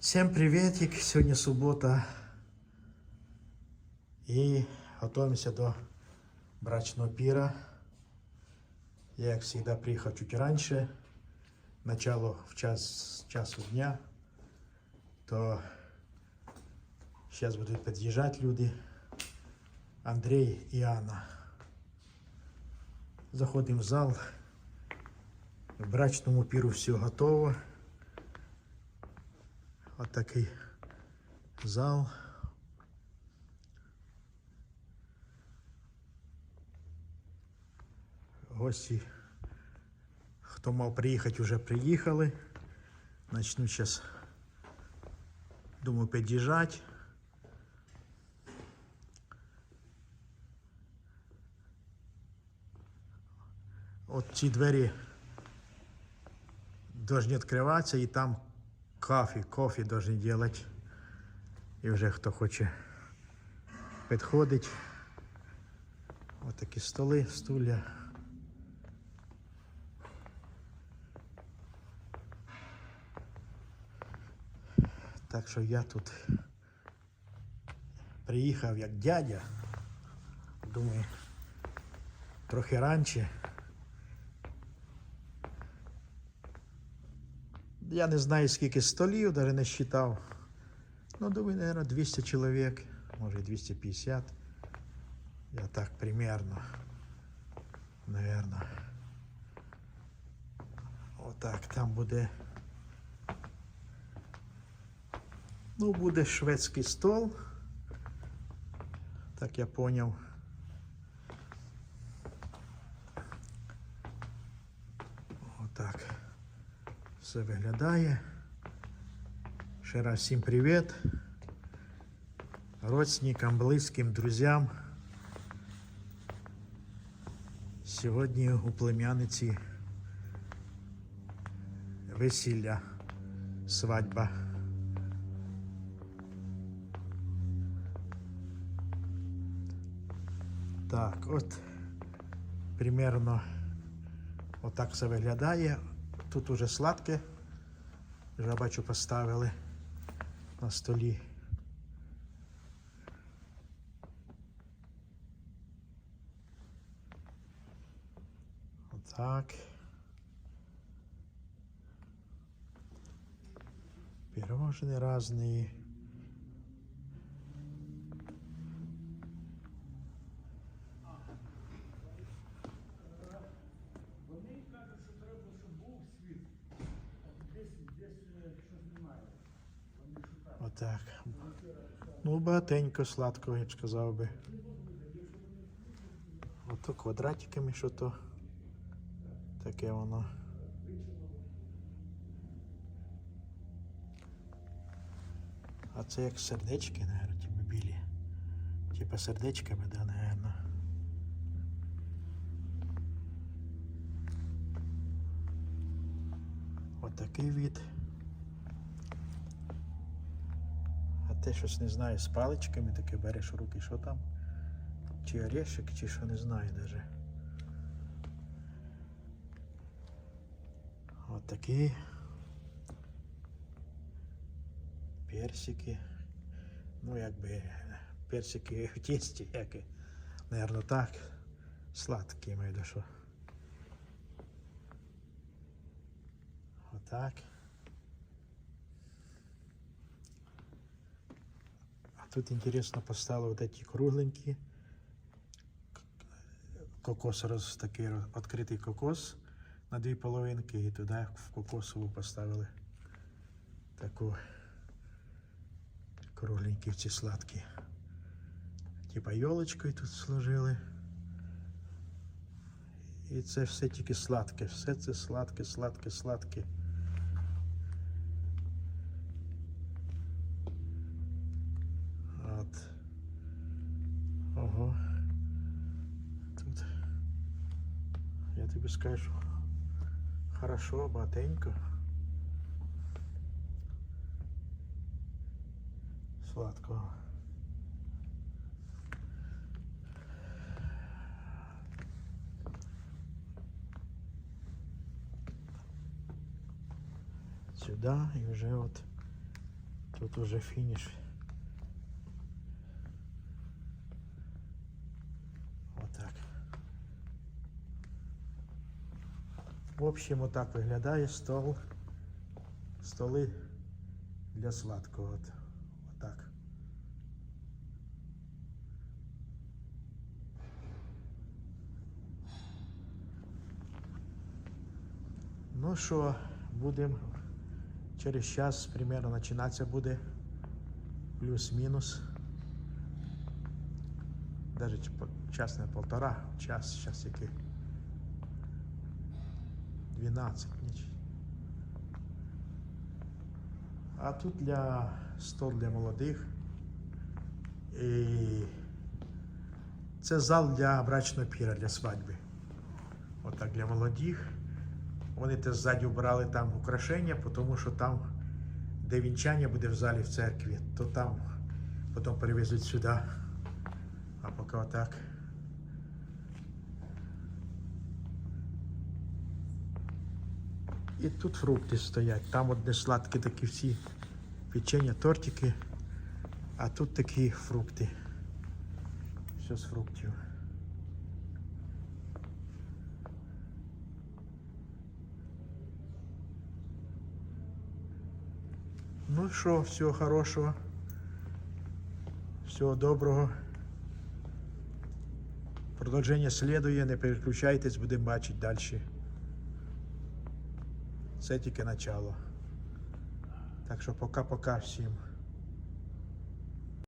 Всем приветик! Сьогодні субота. І готуємося до брачного піра. Я, як завжди, приїхав чуть раніше. Начало в час часу дня. То зараз будуть під'їжджати люди. Андрій і Анна. Заходимо в зал. В брачному піру все готово. От такий зал. Гості, хто мав приїхати, вже приїхали. Начну зараз, думаю, під'їжджати. От ці двері должны відкриватися і там кафе, кофе должны делать. І вже хто хоче підходить. Ось такі столи, стулья. Так що я тут приїхав як дядя. Думаю, трохи раніше. Я не знаю, скільки столів, навіть не считав. Ну, думаю, наверное, 200 чоловік, може 250. Я так примерно. Наверно. Отак, там буде. Ну, буде шведський стол. Так я поняв. Отак все виглядає. Ще раз всім привіт. Родственникам, близьким, друзям. Сьогодні у племянниці весілля, свадьба. Так, от примерно отак все виглядає. Тут уже сладке. Вже бачу поставили на столі. Отак. Пирожные разные. Отак. Ну, багатенько сладкого, я б сказав би. Ото квадратиками, що то таке воно. А це як сердечки, наверное, типу білі. Типа сердечками, да, наверное. Отакий від. А те щось не знаю, з паличками таке береш в руки, що там? Чи орешек, чи що не знаю даже. От такі персики. Ну, якби персики в тісті, як і, наверно, так. Сладкі, маю що. Отак. тут интересно поставили вот эти кругленькие. К- Кокос роз такий роз- відкритий кокос на дві половинки і туди в кокосову поставили таку кругленькі ці сладкі. Типа йолочкою тут сложили. І це все тільки сладке, все це сладке, сладке, сладке. Я тобі скажу. Хорошо, багатенько. Сладкого. Сюди і вже от Тут уже фініш. Отак. В общем, отак виглядає стол. Столи для сладкого. От, отак. Ну що, будемо через час примерно починатися буде плюс-мінус. По- час не полтора, час, час який. 12 ніч. А тут для стол для молодих. І це зал для брачного піра, для свадьби. Отак для молодих. Вони теж ззаді вбрали там украшення, тому що там, де вінчання буде в залі в церкві, то там потім перевезуть сюди. А поки отак. І тут фрукти стоять. Там одне сладкі такі всі печення, тортики, а тут такі фрукти. Все з фруктів. Ну що, всього хорошого. Всього доброго. Продовження слідує, не переключайтесь, будемо бачити далі. Це тільки начало. Так що пока-пока всім.